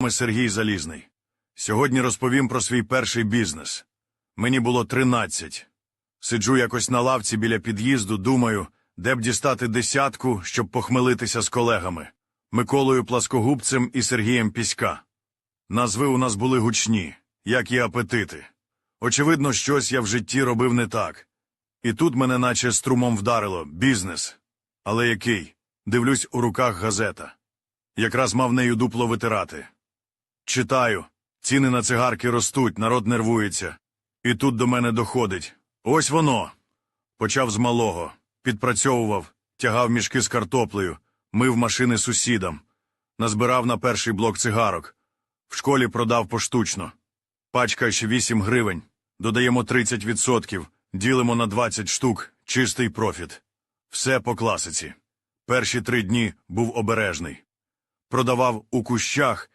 Ми Сергій Залізний. Сьогодні розповім про свій перший бізнес. Мені було 13. Сиджу якось на лавці біля під'їзду, думаю, де б дістати десятку, щоб похмелитися з колегами Миколою Пласкогубцем і Сергієм Піська. Назви у нас були гучні, як і апетити. Очевидно, щось я в житті робив не так. І тут мене наче струмом вдарило бізнес. Але який? Дивлюсь у руках газета. Якраз мав нею дупло витирати. Читаю. Ціни на цигарки ростуть, народ нервується. І тут до мене доходить. Ось воно. Почав з малого. Підпрацьовував, тягав мішки з картоплею, мив машини сусідам. Назбирав на перший блок цигарок. В школі продав поштучно. Пачка ще 8 гривень. Додаємо 30%, ділимо на 20 штук, чистий профіт. Все по класиці. Перші три дні був обережний. Продавав у кущах